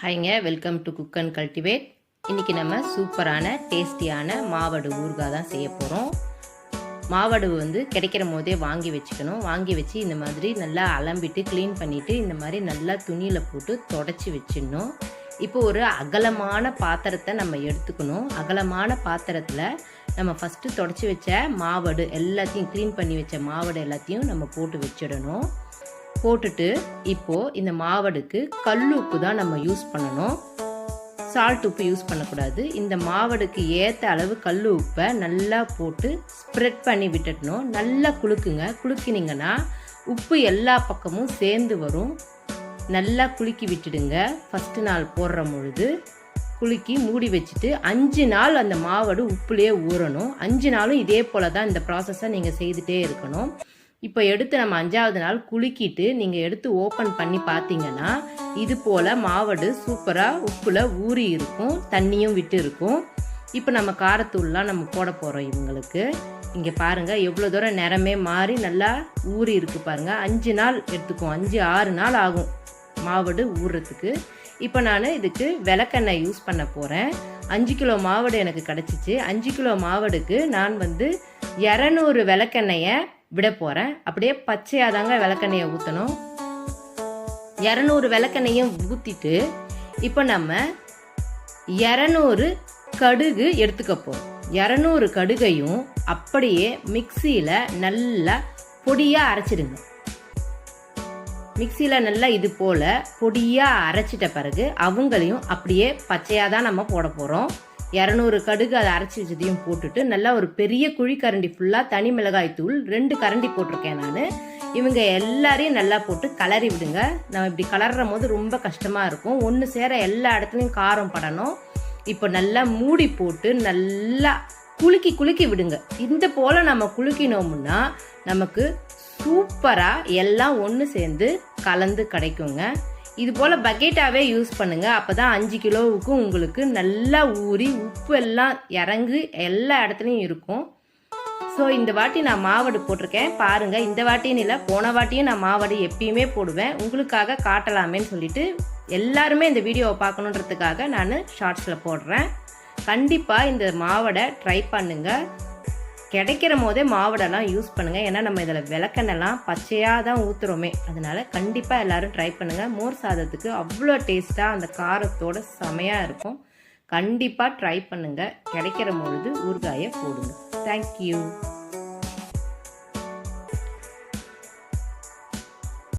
ஹைங்க welcome to cook and cultivate. இன்றைக்கி நம்ம சூப்பரான டேஸ்டியான மாவடு ஊறுகாய் தான் செய்ய போகிறோம் மாவடு வந்து கிடைக்கிற போதே வாங்கி வச்சுக்கணும். வாங்கி வச்சு இந்த மாதிரி நல்லா அலம்பிட்டு க்ளீன் பண்ணிவிட்டு இந்த மாதிரி நல்லா துணியில் போட்டு தொடச்சி வச்சிடணும். இப்போ ஒரு அகலமான பாத்திரத்தை நம்ம எடுத்துக்கணும். அகலமான பாத்திரத்தில் நம்ம ஃபஸ்ட்டு தொடச்சி வச்ச மாவடு எல்லாத்தையும் க்ளீன் பண்ணி வச்ச மாவடு எல்லாத்தையும் நம்ம போட்டு வச்சிடணும். போட்டுட்டு இப்போ இந்த மாவடுக்கு கல் உப்பு தான் நம்ம யூஸ் பண்ணணும். சால்ட் உப்பு யூஸ் பண்ணக்கூடாது. இந்த மாவடுக்கு ஏற்ற அளவு கல் உப்பை நல்லா போட்டு ஸ்ப்ரெட் பண்ணி விட்டுடணும். நல்லா குலுக்குங்க. குலுக்கினீங்கன்னா உப்பு எல்லா பக்கமும் சேர்ந்து வரும். நல்லா குலுக்கி விட்டுடுங்க. ஃபஸ்ட்டு நாள் போடுற பொழுது குலுக்கி மூடி வச்சுட்டு அஞ்சு நாள் அந்த மாவடு உப்புலேயே ஊறணும். அஞ்சு நாளும் இதே போல தான் இந்த ப்ராசஸை நீங்கள் செய்துட்டே இருக்கணும். இப்போ எடுத்து நம்ம அஞ்சாவது நாள் குலுக்கிட்டு நீங்கள் எடுத்து ஓப்பன் பண்ணி பார்த்தீங்கன்னா இது போல் மாவடு சூப்பராக உப்பில் ஊறி இருக்கும் தண்ணியும் விட்டு இருக்கும். இப்போ நம்ம காரத்தூள்லாம் நம்ம போட போகிறோம் இவங்களுக்கு. இங்கே பாருங்கள் எவ்வளோ தூரம் நிறமே மாறி நல்லா ஊறி இருக்கு பாருங்கள் அஞ்சு நாள் எடுத்துக்கும் அஞ்சு ஆறு நாள் ஆகும் மாவடு ஊறுறதுக்கு. இப்போ நான் இதுக்கு விளக்கெண்ணெய் யூஸ் பண்ண போகிறேன் அஞ்சு கிலோ மாவடு எனக்கு கிடச்சிச்சு. அஞ்சு கிலோ மாவடுக்கு நான் வந்து இரநூறு விளக்கெண்ணெயை விட போகிறேன் அப்படியே பச்சையாக தாங்க விளக்கெண்ணெயை ஊற்றணும் இரநூறு விளக்கெண்ணையும் ஊற்றிட்டு இப்போ நம்ம இரநூறு கடுகு எடுத்துக்க போகிறோம் இரநூறு கடுகையும் அப்படியே மிக்சியில் நல்லா பொடியாக அரைச்சிடுங்க. மிக்சியில் நல்லா இது போல் பொடியாக அரைச்சிட்ட பிறகு அவங்களையும் அப்படியே பச்சையாக தான் நம்ம போட போகிறோம் இரநூறு கடுகு அதை அரைச்சி வச்சதையும் போட்டுட்டு நல்லா ஒரு பெரிய குழி கரண்டி ஃபுல்லாக தனி மிளகாய் தூள் ரெண்டு கரண்டி போட்டிருக்கேன் நான். இவங்க எல்லாரையும் நல்லா போட்டு கலரி விடுங்க. நம்ம இப்படி கலர்ற போது ரொம்ப கஷ்டமாக இருக்கும். ஒன்று சேர எல்லா இடத்துலையும் காரம் படணும். இப்போ நல்லா மூடி போட்டு நல்லா குலுக்கி குலுக்கி விடுங்க. இந்த போல் நம்ம குலுக்கினோம்னா நமக்கு சூப்பராக எல்லாம் ஒன்று சேர்ந்து கலந்து கிடைக்குங்க. இது போல் பக்கெட்டாகவே யூஸ் பண்ணுங்கள் அப்போ தான் அஞ்சு கிலோவுக்கும் உங்களுக்கு நல்லா ஊறி உப்பு எல்லாம் இறங்கு எல்லா இடத்துலையும் இருக்கும். ஸோ இந்த வாட்டி நான் மாவடு போட்டிருக்கேன். பாருங்கள் இந்த வாட்டின்னு இல்லை போன வாட்டியும் நான் மாவடு எப்பயுமே போடுவேன். உங்களுக்காக காட்டலாமேன்னு சொல்லிட்டு எல்லாருமே இந்த வீடியோவை பார்க்கணுன்றதுக்காக நான் ஷார்ட்ஸில் போடுறேன். கண்டிப்பாக இந்த மாவடை ட்ரை பண்ணுங்கள் கிடைக்கிற போதே மாவடெல்லாம் யூஸ் பண்ணுங்கள் ஏன்னா நம்ம இதில் விளக்கெண்ணெல்லாம் பச்சையாக தான் ஊற்றுறோமே அதனால் கண்டிப்பாக எல்லோரும் ட்ரை பண்ணுங்கள் மோர் சாதத்துக்கு அவ்வளோ டேஸ்ட்டாக அந்த காரத்தோட செமையாக இருக்கும். கண்டிப்பாக ட்ரை பண்ணுங்கள் கிடைக்கிற பொழுது ஊறுகாயை போடுங்க. தேங்க்யூ